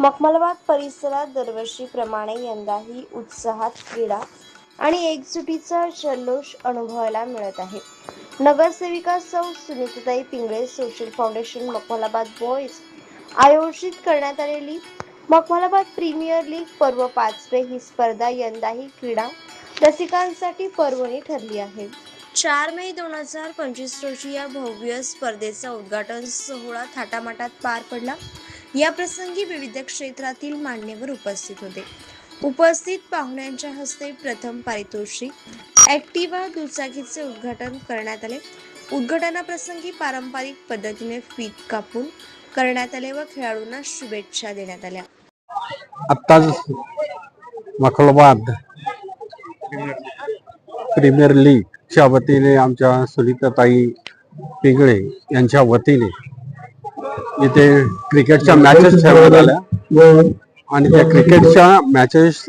मखमलाबाद परिसरात दरवर्षीप्रमाणे यंदाही उत्साहात क्रीडा आणि एकजुटीचा जल्लोष अनुभवायला मिळत आहे. नगरसेविका सौ सुनीताताई Pingale social foundation Makhmalabad boys आयोजित करण्यात आलेली मखमलाबाद प्रीमियर लीग पर्व पाचवे ही स्पर्धा यंदाही क्रीडा रसिकांसाठी पर्वणी ठरली आहे. चार मे दोन हजार पंचवीस रोजी या भव्य स्पर्धेचा उद्घाटन सोहळा थाटामाटात पार पडला. या प्रसंगी विविध क्षेत्रातील मान्यवर उपस्थित होते. उपस्थित पाहुण्यांच्या हस्ते प्रथम पारितोषिक ॲक्टिवा दुचाकीचे उद्घाटन करण्यात आले. उद्घाटनाप्रसंगी पारंपरिक पद्धतीने फीत कापून करण्यात आले व खेळाडूंना शुभेच्छा देण्यात आल्या. आत्ताच मखलबाद प्रीमियर लीगच्या वतीने आमच्या सुनीताताई पिंगळे यांच्या वतीने इथे क्रिकेटच्या मॅचेस ठेवण्यात आल्या. आणि त्या क्रिकेटच्या मॅचेस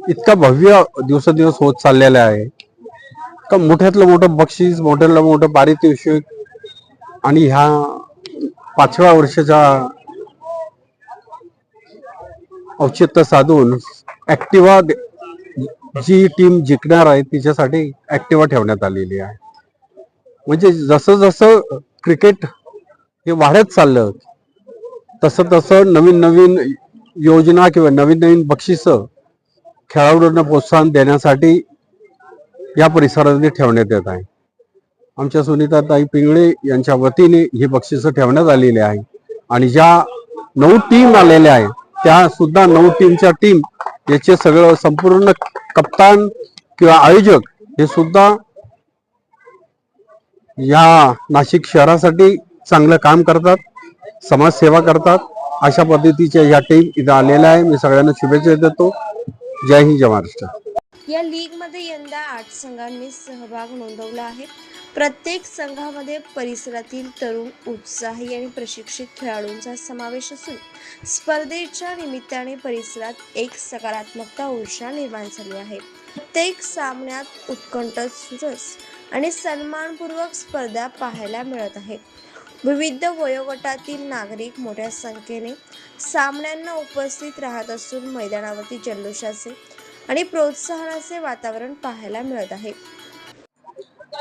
इतका भव्य दिवसादिवस होत चाललेल्या आहे. का मोठ्यातलं मोठं बक्षीस मोठ्यातलं मोठं पारितोषिक आणि ह्या पाचव्या वर्षाच्या औचित्य साधून ऍक्टिवा जी टीम जिंकणार आहे तिच्यासाठी ऍक्टिवा ठेवण्यात आलेली आहे. म्हणजे जसं जसं क्रिकेट हे वाढत चाललं. तसं तसं नवीन नवीन योजना किंवा नवीन नवीन बक्षिसं खेळाडूंना प्रोत्साहन देण्यासाठी या परिसरामध्ये ठेवण्यात येत आहे. आमच्या सुनीताताई पिंगळे यांच्या वतीने ही बक्षिसं ठेवण्यात आलेली आहे. आणि ज्या नऊ टीम आलेल्या आहेत त्या सुद्धा नऊ टीमच्या टीम याचे सगळं संपूर्ण कप्तान किंवा आयोजक हे सुद्धा या नाशिक शहरासाठी चांगलं काम करतात समाजसेवा करतात. अशा पद्धतीच्या या टीम इथं आलेल्या आहे. मी सगळ्यांना शुभेच्छा देतो. जय हिंद जय महाराष्ट्र. या लीगमध्ये यंदा आठ संघांनी सहभाग नोंदवला आहे. प्रत्येक संघामध्ये परिसरातील तरुण उत्साही आणि प्रशिक्षित खेळाडूंचा समावेश असून स्पर्धेच्या निमित्ताने परिसरात एक सकारात्मकता ऊर्जा निर्माण झाली आहे. प्रत्येक सामन्यात उत्कंठ सुरस आणि सन्मानपूर्वक स्पर्धा पाहायला मिळत आहे. विविध वयोगटातील नागरिक मोठ्या संख्येने सामन्यांना उपस्थित राहत असून मैदानावरती जल्लोषाचे आणि प्रोत्साहनाचे वातावरण पाहायला मिळत आहे.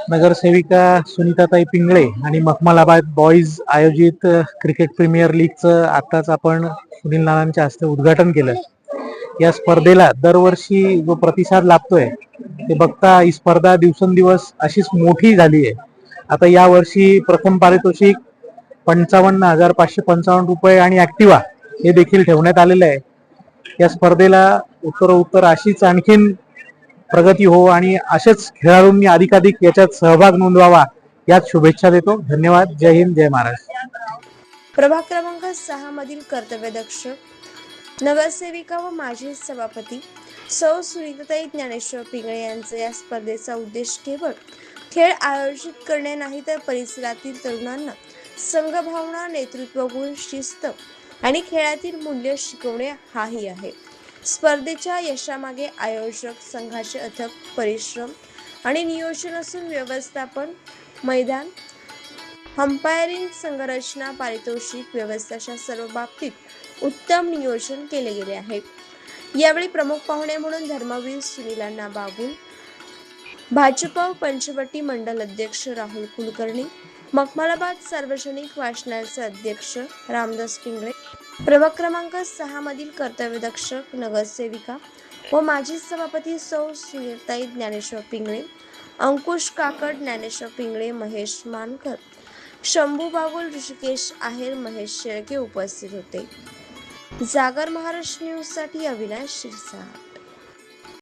नगरसेविका सुनीताताई पिंगळे आणि मखमलाबाद बॉईज आयोजित क्रिकेट प्रीमियर लीगचं आताच आपण सुनील नानांच्या हस्ते उद्घाटन केलं. या स्पर्धेला दरवर्षी जो प्रतिसाद लाभतोय ते बघता ही स्पर्धा दिवसेंदिवस अशीच मोठी झाली आहे. आता या वर्षी प्रथम पारितोषिक पंचावन्न हजार पाचशे पंचावन्न रुपये आणि ऍक्टिवा हे देखील ठेवण्यात आलेलं आहे. या स्पर्धेला उत्तर उत्तर अशीच आणखीन प्रगती हो आणि असेच खेळाडूंनी अधिकाधिक याच्यात सहभाग नोंदवावा यात शुभेच्छा देतो. धन्यवाद. जय हिंद जय महाराष्ट्र. प्रभाग क्रमांक सहा मधील कर्तव्यदक्ष नगरसेविका व माजी सभापती सौ सुनीताताई ज्ञानेश्वर पिंगळे यांचा या स्पर्धेचा उद्देश केवळ खेळ आयोजित करणे नाही तर परिसरातील तरुणांना संघभावना नेतृत्व गुण शिस्त आणि खेळातील मूल्य शिकवणे हाही आहे. स्पर्धेच्या यशामागे आयोजक संघाचे अथक परिश्रम आणि नियोजन असून व्यवस्थापन मैदान अंपायरिंग संघरचना पारितोषिक व्यवस्थाच्या सर्व बाबतीत उत्तम नियोजन केले गेले आहे. यावेळी प्रमुख पाहुणे म्हणून धर्मवीर सुनीलांना बागुल भाजप पंचवटी मंडल अध्यक्ष राहुल कुलकर्णी मखमलाबाद सार्वजनिक वाचनालयाचे अध्यक्ष रामदास पिंगळे प्रभाग क्रमांक सहा मधील कर्तव्यदक्ष नगरसेविका व माजी सभापती सौ सुनीताई ज्ञानेश्वर पिंगळे अंकुश काकड ज्ञानेश्वर पिंगळे महेश मानकर शंभू बागुल ऋषिकेश आहेर महेश शेळके उपस्थित होते. जागर महाराष्ट्र न्यूजसाठी अविनाश शिरसाट.